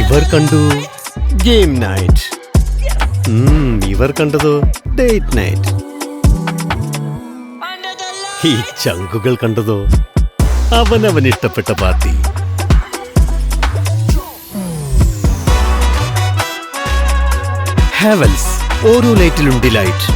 ഇവർ കണ്ടു game night. ഇവർ കണ്ടതോ ഡേറ്റ് നൈറ്റ്. ഈ ചങ്കുകൾ കണ്ടതോ അവനവൻ ഇഷ്ടപ്പെട്ട പാർട്ടി. ഹാവൽസ് ഓരോ ലൈറ്റിലും ഡിലൈറ്റ്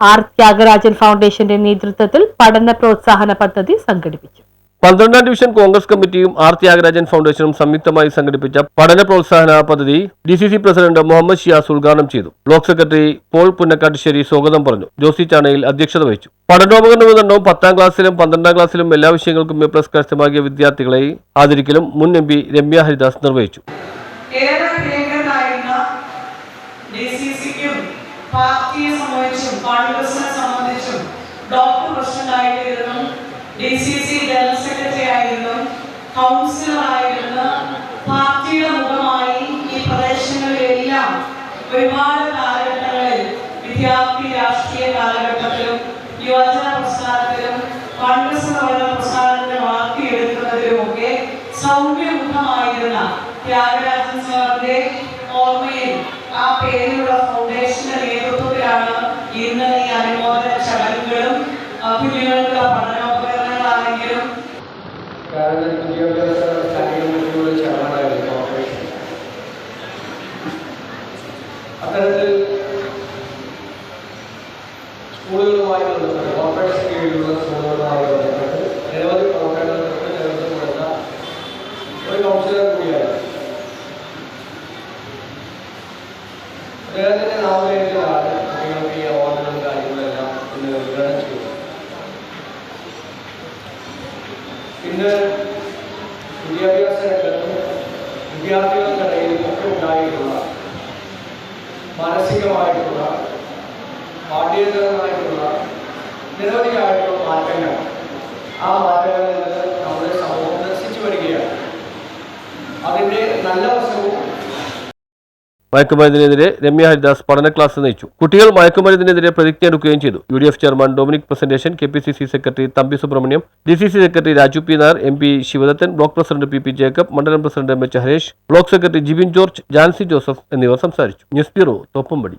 ആർ ത്യാഗരാജൻ ഫൗണ്ടേഷന്റെ നേതൃത്വത്തിൽ പഠന പ്രോത്സാഹന പദ്ധതി സംഘടിപ്പിച്ചു. പന്ത്രണ്ടാം ഡിവിഷൻ കോൺഗ്രസ് കമ്മിറ്റിയും ആർ ത്യാഗരാജൻ ഫൗണ്ടേഷനും സംയുക്തമായി സംഘടിപ്പിച്ച പഠന പ്രോത്സാഹന പദ്ധതി D C C president Muhammad Shiyas ഉദ്ഘാടനം ചെയ്തു. ബ്ലോക്ക് സെക്രട്ടറി പോൾ പുന്നക്കാട്ടുശ്ശേരി സ്വാഗതം പറഞ്ഞു. ജോസി ചാണയിൽ അധ്യക്ഷത വഹിച്ചു. പഠനോപകരണ വിതരണവും പത്താം ക്ലാസ്സിലും പന്ത്രണ്ടാം ക്ലാസ്സിലും എല്ലാ വിഷയങ്ങൾക്കും എ പ്ലസ് കരസ്ഥമാക്കിയ വിദ്യാർത്ഥികളെ ആദരിക്കലും മുൻ എം പി രമ്യ ഹരിദാസ് നിർവഹിച്ചു. ഡി സി സി ജനറൽ ആയിരുന്നു കൗൺസിലർ ആയിരുന്നു പാർട്ടിയുടെ മുഖമായി ഈ പ്രദേശങ്ങളിലെല്ലാം ഒരുപാട് കാലഘട്ടങ്ങളിൽ വിദ്യാർത്ഥി രാഷ്ട്രീയ കാലഘട്ടത്തിലും യുവജന പ്രസ്ഥാനത്തിലും കോൺഗ്രസ് വളർത്തിയെടുക്കുന്നതിലും ഒക്കെ വളർത്തിയെടുക്കുന്നതിലുമൊക്കെ സൗമ്യമുഖമായിരുന്ന ത്യാഗരാജൻ സാറിന്റെ ഓർമ്മയിൽ ആ പേരിലുള്ള ഫൗണ്ടേഷന്റെ നേതൃത്വത്തിലാണ് ഇന്ന് ഈ അനുമോദന ചടങ്ങുകളും കുഞ്ഞുങ്ങൾക്കുള്ള പഠനോപകരണങ്ങളാണെങ്കിലും കാരണം വിദ്യാഭ്യാസ സ്റ്റാൻഡിംഗ് ചേർന്നതായിരുന്നു കോർപ്പറേഷൻ അത്തരത്തിൽ സ്കൂളുകളുമായി ബന്ധപ്പെട്ട് കോർപ്പറേഷൻ കീഴിലുള്ള സ്കൂളുകളുമായി ബന്ധപ്പെട്ട് നിരവധി പ്രവർത്തനങ്ങൾക്ക് നേതൃത്വം കൊടുത്ത ഒരു കൗൺസിലർ കൂടിയാണ്. അദ്ദേഹത്തിന്റെ നാമധേയത്തിലാണ് കുട്ടികൾക്ക് ഈ അവാർഡുകളും കാര്യങ്ങളെല്ലാം ഇന്ന് വിദ്യാഭ്യാസ രംഗത്തും വിദ്യാർത്ഥികൾക്കിടയിൽ ഒക്കെ ഉണ്ടായിട്ടുള്ള മാനസികമായിട്ടുള്ള പാഠ്യേതരമായിട്ടുള്ള നിരവധിയായിട്ടുള്ള മാറ്റങ്ങൾ. ആ മാറ്റങ്ങളിൽ നിന്ന് നമ്മുടെ സമൂഹം നശിച്ചു വരികയാണ്. അതിന്റെ നല്ല മയക്കുമരുന്നിനെതിരെ രമ്യ ഹരിദാസ് പഠന ക്ലാസ് നയിച്ചു. കുട്ടികൾ മയക്കുമരുന്നിനെതിരെ പ്രതിജ്ഞ എടുക്കുകയും ചെയ്തു. U D F chairman Dominic Presentation K P C C secretary Thampi Subrahmanyam D C C secretary Raju P Nair M P Sivadathan block president P P Jacob മണ്ഡലം president M H Haresh block secretary Jibin George Jancy Joseph എന്നിവർ സംസാരിച്ചു. News bureau Thoppumpady.